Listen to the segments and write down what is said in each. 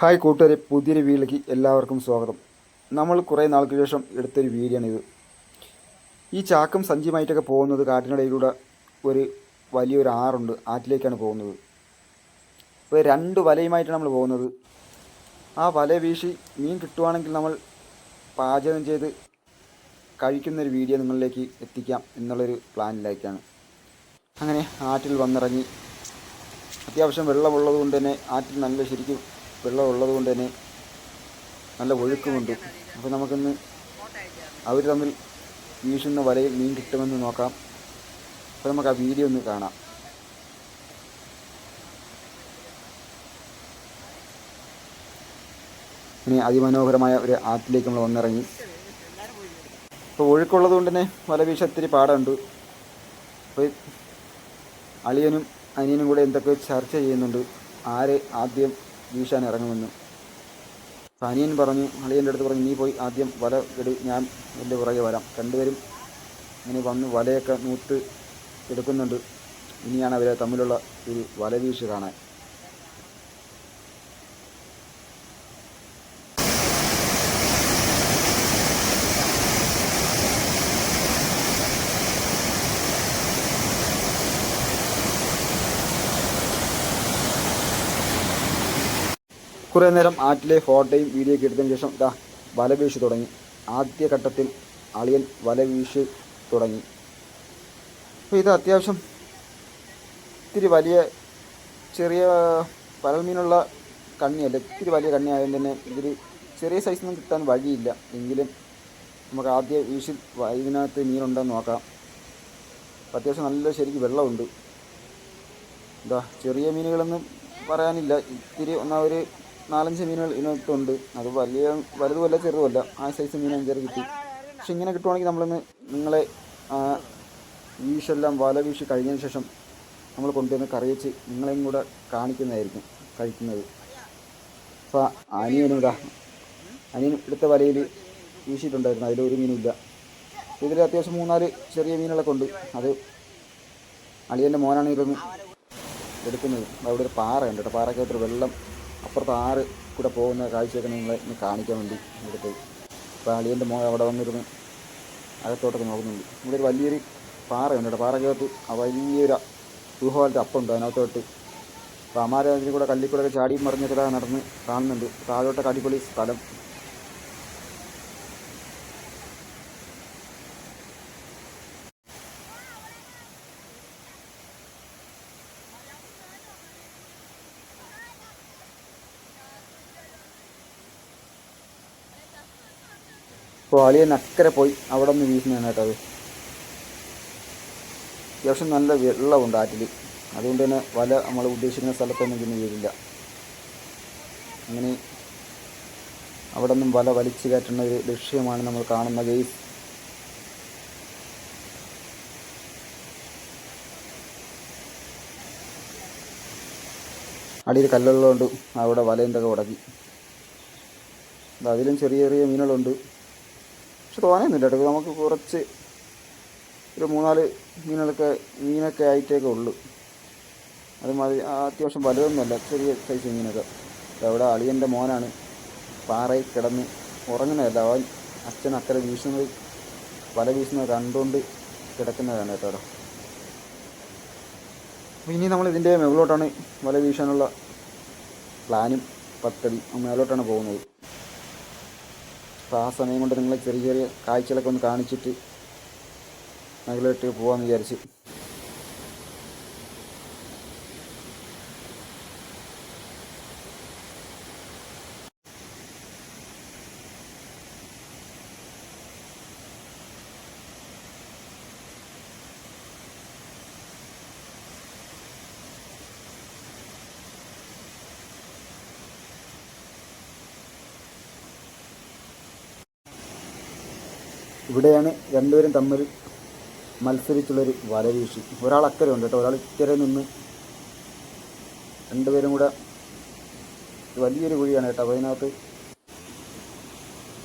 Hi കൂട്ടുകാരെ പുതിയൊരു വീട്ടിലേക്ക് എല്ലാവർക്കും സ്വാഗതം. നമ്മൾ കുറേ നാൾക്ക് ശേഷം എടുത്തൊരു വീഡിയോ ഇത് ഈ ചാക്കും സഞ്ചിയുമായിട്ടൊക്കെ പോകുന്നത് കാട്ടിനിടയിലൂടെ ഒരു വലിയൊരു ആറുണ്ട്. ആറ്റിലേക്കാണ് പോകുന്നത്. അപ്പോൾ രണ്ട് വലയുമായിട്ടാണ് നമ്മൾ പോകുന്നത്. ആ വല വീശി മീൻ കിട്ടുവാണെങ്കിൽ നമ്മൾ പാചകം ചെയ്ത് കഴിക്കുന്നൊരു വീഡിയോ നിങ്ങളിലേക്ക് എത്തിക്കാം എന്നുള്ളൊരു പ്ലാനിലേക്കാണ് അങ്ങനെ ആറ്റിൽ വന്നിറങ്ങി. അത്യാവശ്യം വെള്ളമുള്ളത് കൊണ്ട് തന്നെ ആറ്റിൽ നല്ല ശരിക്കും വെള്ളമുള്ളത് കൊണ്ട് തന്നെ നല്ല ഒഴുക്കുമുണ്ട്. അപ്പോൾ നമുക്കിന്ന് അവർ തമ്മിൽ വീശുന്ന വലയിൽ മീൻ കിട്ടുമെന്ന് നോക്കാം. അപ്പോൾ നമുക്ക് ആ വീഡിയോ ഒന്ന് കാണാം. ഇനി അതിമനോഹരമായ ഒരു ആറ്റിലേക്ക് നമ്മൾ വന്നിറങ്ങി. അപ്പോൾ ഒഴുക്കുള്ളത് കൊണ്ട് തന്നെ വല വീശ ഒത്തിരി പാടുണ്ട്. അപ്പോൾ അളിയനും അനിയനും കൂടെ എന്തൊക്കെ ചർച്ച ചെയ്യുന്നുണ്ട്? ആര് ആദ്യം വീശാൻ ഇറങ്ങുമെന്ന്. സാനിയൻ പറഞ്ഞു അളിയന്റെ അടുത്ത് പറഞ്ഞു നീ പോയി ആദ്യം വല എടു ഞാൻ എന്റെ പുറകെ വരാം. രണ്ടുപേരും ഇങ്ങനെ വന്ന് വലയൊക്കെ നൂത്ത് എടുക്കുന്നുണ്ട്. ഇനിയാണ് അവരെ തമ്മിലുള്ള ഒരു വല വീശ് കാണാൻ. കുറേ നേരം ആറ്റിലെ ഫോട്ടോയും വീഡിയോ ഒക്കെ എടുത്തതിന് ശേഷം ഇതാ വല വീശ് തുടങ്ങി. ആദ്യ ഘട്ടത്തിൽ അളിയൻ വല വീശ് തുടങ്ങി. അപ്പോൾ ഇത് അത്യാവശ്യം ഇത്തിരി വലിയ ചെറിയ പരൽമീനുള്ള കണ്ണിയല്ല ഇത്തിരി വലിയ കണ്ണി ആയതുകൊണ്ട് തന്നെ ഇതിൽ ചെറിയ സൈസൊന്നും കിട്ടാൻ വഴിയില്ല. എങ്കിലും നമുക്ക് ആദ്യ വീശിൽ വ- ഇതിനകത്ത് മീനുണ്ടെന്ന് നോക്കാം. അത്യാവശ്യം നല്ല ശരിക്ക് വെള്ളമുണ്ട്. എന്താ ചെറിയ മീനുകളൊന്നും പറയാനില്ല. ഇത്തിരി ഒന്നാ ഒരു നാലഞ്ച് മീനുകൾ ഇതിനകത്തുണ്ട്. അത് വലിയ വലുതുമല്ല ചെറുതുമല്ല ആ സൈസ് മീൻ അഞ്ചാറ് കിട്ടി. പക്ഷെ ഇങ്ങനെ കിട്ടുവാണെങ്കിൽ നമ്മളിന്ന് നിങ്ങളെ വീശെല്ലാം വല വീശി കഴിഞ്ഞതിന് ശേഷം നമ്മൾ കൊണ്ടുവന്ന് കറി വെച്ച് നിങ്ങളെയും കൂടെ കാണിക്കുന്നതായിരിക്കും കഴിക്കുന്നത്. അപ്പോൾ അനിയനും ഇതാ. അനിയൻ എടുത്ത വലയിൽ വീശിയിട്ടുണ്ടായിരുന്നു. അതിലൊരു മീനില്ല ഇതിൽ അത്യാവശ്യം മൂന്നാൽ ചെറിയ മീനുകളൊക്കെ ഉണ്ട്. അത് അളിയന്റെ മോനാണ് ഇതൊന്ന് എടുക്കുന്നത്. അവിടെ ഒരു പാറ ഉണ്ട് കേട്ടോ. പാറക്കകത്തൊരു വെള്ളം അപ്പുറത്ത് ആറ് കൂടെ പോകുന്ന കാഴ്ചയൊക്കെ നിങ്ങളെ ഒന്ന് കാണിക്കാൻ വേണ്ടി ഇവിടുത്തെ അപ്പോൾ അളിയന്റെ മോൻ അവിടെ വന്നിരുന്ന് അകത്തോട്ടൊക്കെ നോക്കുന്നുണ്ട്. ഇവിടെ ഒരു വലിയൊരു പാറയുണ്ട് കേട്ടോ. പാറക്കകത്ത് ആ വലിയൊരു ഗുഹ അപ്പുണ്ട് അതിനകത്തോട്ട്. അപ്പോൾ അമാരാജിനെ കൂടെ കല്ലിക്കൂടെ ചാടിയും മറിഞ്ഞൊക്കെ നടന്ന് കാണുന്നുണ്ട്. താഴോട്ടൊക്കെ അടിപൊളി സ്ഥലം. അപ്പോൾ അളിയൻ അക്കരെ പോയി അവിടെ നിന്ന് വീശുന്നതാണ് കേട്ടോ അത്. അത്യാവശ്യം നല്ല വെള്ളമുണ്ട് ആറ്റിൽ അതുകൊണ്ട് തന്നെ വല നമ്മൾ ഉദ്ദേശിക്കുന്ന സ്ഥലത്തൊന്നും പിന്നെ വീഴില്ല. അങ്ങനെ അവിടെ നിന്നും വല വലിച്ചു കയറ്റുന്ന ഒരു ലക്ഷ്യമാണ് നമ്മൾ കാണുന്ന ഗെയ്സ് അടിയിൽ കല്ലുള്ളതുകൊണ്ട് അവിടെ വലയിന്റെയൊക്കെ ഉടക്കി. അതിലും ചെറിയ ചെറിയ മീനുകളുണ്ട്. പക്ഷെ തോന്നുന്നില്ല കേട്ടോ. നമുക്ക് കുറച്ച് ഒരു മൂന്നാൽ മീനുകളൊക്കെ മീനൊക്കെ ആയിട്ടേക്കെ ഉള്ളു. അത് മതി. അത്യാവശ്യം വലുതൊന്നുമല്ല. ചെറിയ സൈസ് മീനൊക്കെ. അവിടെ അളിയന്റെ മോനാണ്. പാറയിൽ കിടന്ന് ഉറങ്ങുന്നതല്ല. അവൻ അച്ഛൻ അക്കരെ വീശുന്നത് വല വീശുന്നത് കണ്ടുകൊണ്ട് കിടക്കുന്നതാണ് കേട്ടോ. അവിടെ ഇനി നമ്മൾ ഇതിന്റെ മുകളിലോട്ടാണ് വല വീശാനുള്ള പ്ലാനും പദ്ധതി മേലോട്ടാണ് പോകുന്നത്. അപ്പോൾ ആ സമയം കൊണ്ട് നിങ്ങൾ ചെറിയ ചെറിയ കാഴ്ചകളൊക്കെ ഒന്ന് കാണിച്ചിട്ട് മേഖലയിട്ട് പോകാമെന്ന് വിചാരിച്ച്. ഇവിടെയാണ് രണ്ടുപേരും തമ്മിൽ മത്സരിച്ചുള്ളൊരു വലവീശി. ഒരാൾ അക്കരെ ഉണ്ട് കേട്ടോ. ഒരാൾ ഇക്കരെ നിന്ന് രണ്ടുപേരും കൂടെ വലിയൊരു കുഴിയാണ് കേട്ടോ. അപ്പോൾ അതിനകത്ത്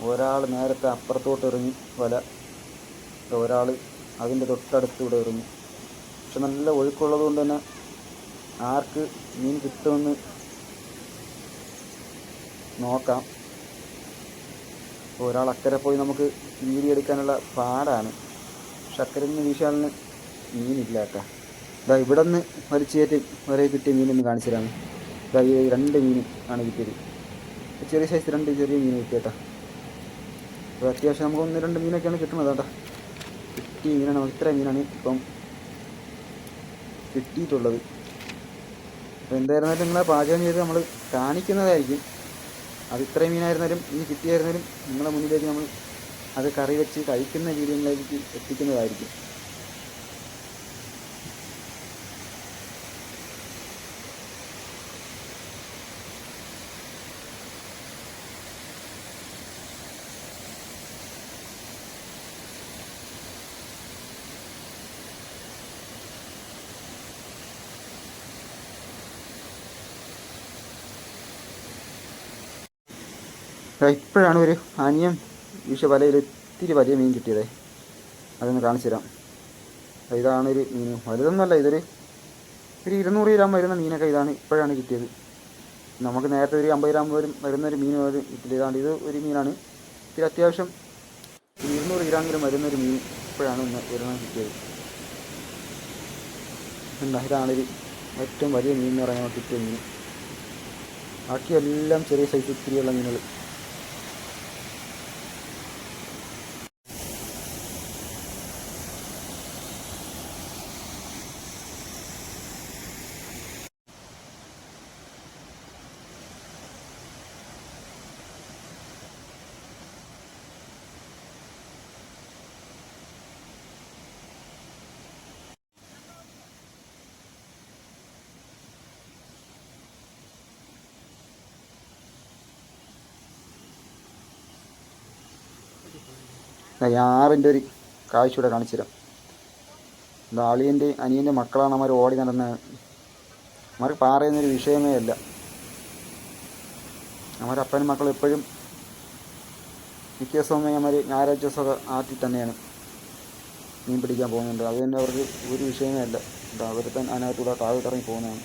ഒരാൾ നേരത്തെ അപ്പുറത്തോട്ട് ഇറങ്ങി വല ഒരാൾ അതിന്റെ തൊട്ടടുത്ത് ഇവിടെ പക്ഷെ നല്ല ഒഴുക്കുള്ളത് കൊണ്ട് തന്നെ ആർക്ക് മീൻ കിട്ടുമെന്ന് നോക്കാം. ഒരാൾ അക്കരെ പോയി നമുക്ക് വീഡിയോ എടുക്കാനുള്ള പാടാണ്. പക്ഷെ അക്കരെ നിന്ന് വീശാലിന് മീനില്ല കേട്ടോ ഇതാ ഇവിടെ നിന്ന് വലിച്ചേറ്റ് വരെ കിട്ടിയ മീനൊന്ന് കാണിച്ചു തരാം ഇതാ ഈ രണ്ട് മീൻ ആണ് കിട്ടിയത്. ചെറിയ സൈസ് രണ്ട് ചെറിയ മീൻ കിട്ടിയേട്ടാ. അപ്പോൾ അത്യാവശ്യം നമുക്ക് ഒന്ന് രണ്ട് മീനൊക്കെയാണ് കിട്ടുന്നത് കേട്ടോ. കിട്ടിയ മീനാണ് നമുക്ക് ഇത്ര മീനാണ് ഇപ്പം കിട്ടിയിട്ടുള്ളത്. അപ്പോൾ എന്തായിരുന്നാലും നിങ്ങളെ പാചകം ചെയ്ത് നമ്മൾ കാണിക്കുന്നതായിരിക്കും. അത് ഇത്രയും മീനായിരുന്നാലും ഇനി കിട്ടിയായിരുന്നാലും നിങ്ങളുടെ മുന്നിലേക്ക് നമ്മൾ അത് കറി വെച്ച് കഴിക്കുന്ന രീതിയിലേക്ക് എത്തിക്കുന്നതായിരിക്കും. ഇപ്പോഴാണ് ഒരു അനിയം വിഷ വലയിൽ ഒത്തിരി വലിയ മീൻ കിട്ടിയത്. അതൊന്ന് കാണിച്ചു തരാം. ഇതാണ് ഒരു മീൻ. വലുതൊന്നുമല്ല ഇതൊരു ഒരു ഇരുന്നൂറ് ഗ്രാം വരുന്ന മീനൊക്കെ ഇതാണ് ഇപ്പോഴാണ് കിട്ടിയത്. നമുക്ക് നേരത്തെ ഒരു അമ്പത് ഗ്രാം വരും വരുന്ന ഒരു മീൻ കിട്ടില്ല. ഇതാണ്ട് ഇത് ഒരു മീനാണ്. ഇതിൽ അത്യാവശ്യം ഇരുന്നൂറ് ഗ്രാമെങ്കിലും വരുന്ന ഒരു മീൻ ഇപ്പോഴാണ് ഇന്ന് വരുന്നത് കിട്ടിയത്. എന്താ ഇതാണൊരു ഏറ്റവും വലിയ മീൻ എന്ന് പറയുമ്പോൾ കിട്ടിയ മീൻ. ബാക്കിയെല്ലാം ചെറിയ സൈസ് ഇത്തിരിയുള്ള മീനുകൾ. യാറിന്റെ ഒരു കാഴ്ച ഇവിടെ കാണിച്ചു തരാം. ഇത് അളിയന്റെ അനിയന്റെ മക്കളാണ് അവർ ഓടി നടന്ന്. അവർക്ക് പാറയുന്നൊരു വിഷയമേ അല്ല. അവരുടെ മക്കൾ എപ്പോഴും മിക്ക സമയം അവർ ഞായറാഴ്ച ദിവസമൊക്കെ ആറ്റി തന്നെയാണ് മീൻ പിടിക്കാൻ പോകുന്നുണ്ട് അത് തന്നെ അവർക്ക് ഒരു വിഷയമേ അല്ല. എന്താ അവർ തന്നെ അതിനകത്തൂടെ താഴെ ഇറങ്ങി പോകുന്നതാണ്.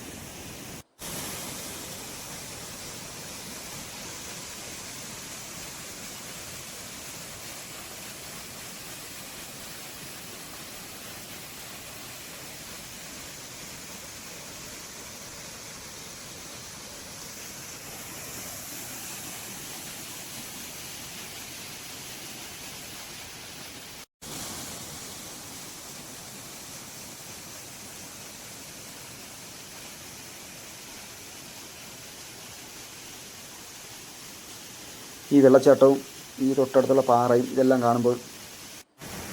ഈ വെള്ളച്ചാട്ടവും ഈ തൊട്ടടുത്തുള്ള പാറയും ഇതെല്ലാം കാണുമ്പോൾ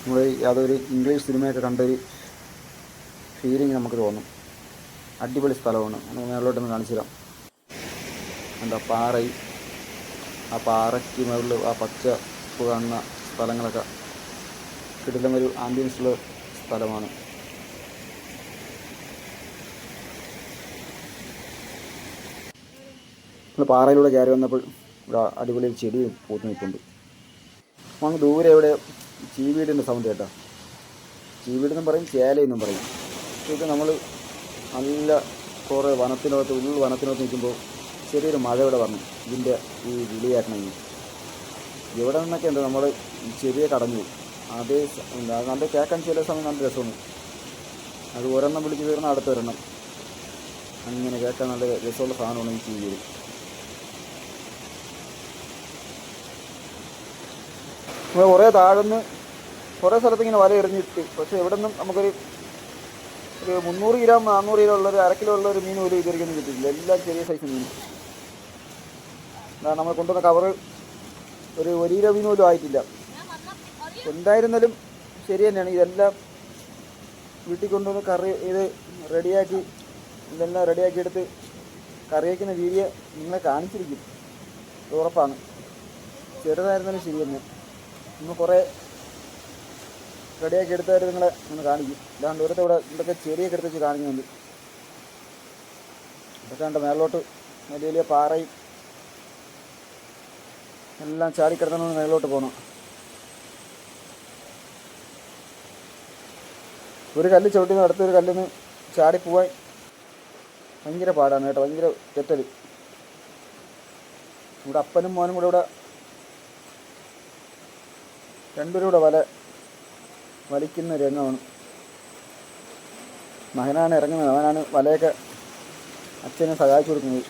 നമ്മൾ യാതൊരു ഇംഗ്ലീഷ് സിനിമയൊക്കെ കണ്ടൊരു ഫീലിംഗ് നമുക്ക് തോന്നും. അടിപൊളി സ്ഥലമാണ്. മേളിലോട്ടൊന്ന് കാണിച്ചു തരാം. എന്താ പാറയും ആ പാറയ്ക്ക് മുകളിൽ ആ പച്ച കാണുന്ന സ്ഥലങ്ങളൊക്കെ കിട്ടുന്ന ഒരു ആംബിയൻസ് ഉള്ള സ്ഥലമാണ്. നമ്മൾ പാറയിലൂടെ കയറി വന്നപ്പോൾ ഇവിടെ അടിപൊളി ചെടിയും ചെടി പൂത്ത് നിൽക്കുന്നുണ്ട് അങ്ങ് ദൂരെ ഇവിടെ ചീവീടിന്റെ സൗണ്ട് കേട്ടോ. ചീവീടെന്നും പറയും ചേലയെന്നും പറയും. ഇതൊക്കെ നമ്മൾ നല്ല കുറേ വനത്തിനകത്ത് ഉൾ വനത്തിനകത്ത് നിൽക്കുമ്പോൾ ചെറിയൊരു മഴ ഇവിടെ വന്നു. ഇതിന്റെ ഈ വിളിയാക്കണമെങ്കിൽ ഇവിടെ നിന്നൊക്കെ ഉണ്ട് നമ്മൾ ചെറിയ കടഞ്ഞു അത് നല്ല കേൾക്കാൻ ചില സമയം നല്ല രസമാണ്. അത് ഒരെണ്ണം വിളിച്ച് തീർന്ന അടുത്തൊരെണ്ണം. അങ്ങനെ കേൾക്കാൻ നല്ല രസമുള്ള സാധനമാണ് ഈ ചീവിയിൽ നമ്മൾ കുറേ താഴ്ന്ന് കുറേ സ്ഥലത്ത് ഇങ്ങനെ വല എറിഞ്ഞിട്ട് പക്ഷേ ഇവിടെ നിന്നും നമുക്കൊരു ഒരു മുന്നൂറ് ഗ്രാം നാന്നൂറ് കിലോ ഉള്ള ഒരു അര കിലോ ഉള്ള ഒരു മീൻ പോലും ഇതിരിക്കുന്നു കിട്ടിയില്ല എല്ലാം ചെറിയ സൈസ് മീൻ നമ്മൾ കൊണ്ടുവന്ന കവറ് ഒരു ഒരു കിലോ മീൻ പോലും ആയിട്ടില്ല. എന്തായിരുന്നാലും ശരി തന്നെയാണ്. ഇതെല്ലാം വീട്ടിൽ കൊണ്ടുവന്ന് കറി ഇത് റെഡിയാക്കി ഇതെല്ലാം റെഡിയാക്കി എടുത്ത് കറി വയ്ക്കുന്ന വീഡിയോ നിങ്ങളെ കാണിച്ചിരിക്കും. ഉറപ്പാണ്. ചെറുതായിരുന്നാലും ശരി തന്നെ. ഇന്ന് കുറേ റെഡിയാക്കി എടുത്തവർ നിങ്ങളെ ഒന്ന് കാണിക്കും. ഇല്ലാണ്ട് ദൂരത്തെ ഇവിടെ ഇതൊക്കെ ചെടിയൊക്കെ എടുത്ത് വെച്ച് കാണിക്കുന്നുണ്ട്. ഇതൊക്കെ ഉണ്ട് മേലോട്ട് വലിയ വലിയ പാറയും എല്ലാം ചാടിക്കിടന്നു മേലോട്ട് പോകണം ഒരു കല്ല് ചവിട്ടി അടുത്തൊരു കല്ലിന്ന് ചാടിപ്പോവാൻ ഭയങ്കര പാടാണ് കേട്ടോ ഭയങ്കര തെറ്റൽ ഇവിടെ അപ്പനും മോനും കൂടെ ഇവിടെ രണ്ടുപേരും കൂടെ വല വലിക്കുന്ന രംഗമാണ് മകനാണ് ഇറങ്ങുന്നത്. അവനാണ് വലയൊക്കെ അച്ഛനെ സഹായിച്ചു കൊടുക്കുന്നത്.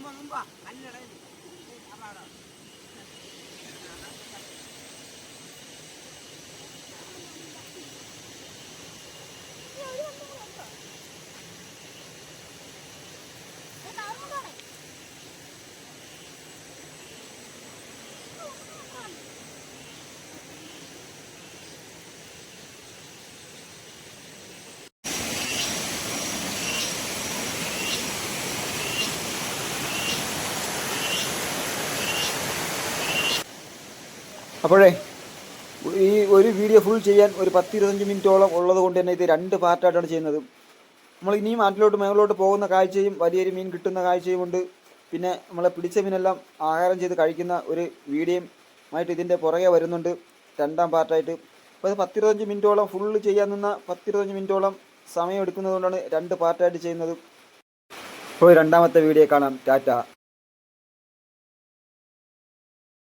ரொம்ப ரொம்ப கல்லடை അപ്പോഴേ ഈ ഒരു വീഡിയോ ഫുൾ ചെയ്യാൻ ഒരു പത്ത് ഇരുപത്തഞ്ച് മിനിറ്റോളം ഉള്ളത് കൊണ്ട് തന്നെ ഇത് രണ്ട് പാർട്ടായിട്ടാണ് ചെയ്യുന്നത്. നമ്മൾ ഇനിയും ആറ്റിലോട്ട് മേളിലോട്ട് പോകുന്ന കാഴ്ചയും വലിയൊരു മീൻ കിട്ടുന്ന കാഴ്ചയും ഉണ്ട്. പിന്നെ നമ്മളെ പിടിച്ച മീനെല്ലാം ആഹാരം ചെയ്ത് കഴിക്കുന്ന ഒരു വീഡിയോയും ആയിട്ട് ഇതിന്റെ പുറകെ വരുന്നുണ്ട്. രണ്ടാം പാർട്ടായിട്ട് അപ്പോൾ അത് പത്തിരുപത്തഞ്ച് മിനിറ്റോളം ഫുള്ള് ചെയ്യാൻ നിന്ന പത്തിരുപത്തഞ്ച് മിനിറ്റോളം സമയം എടുക്കുന്നതുകൊണ്ടാണ് രണ്ട് പാർട്ടായിട്ട് ചെയ്യുന്നത്. അപ്പോൾ രണ്ടാമത്തെ വീഡിയോ കാണാം. ടാറ്റ.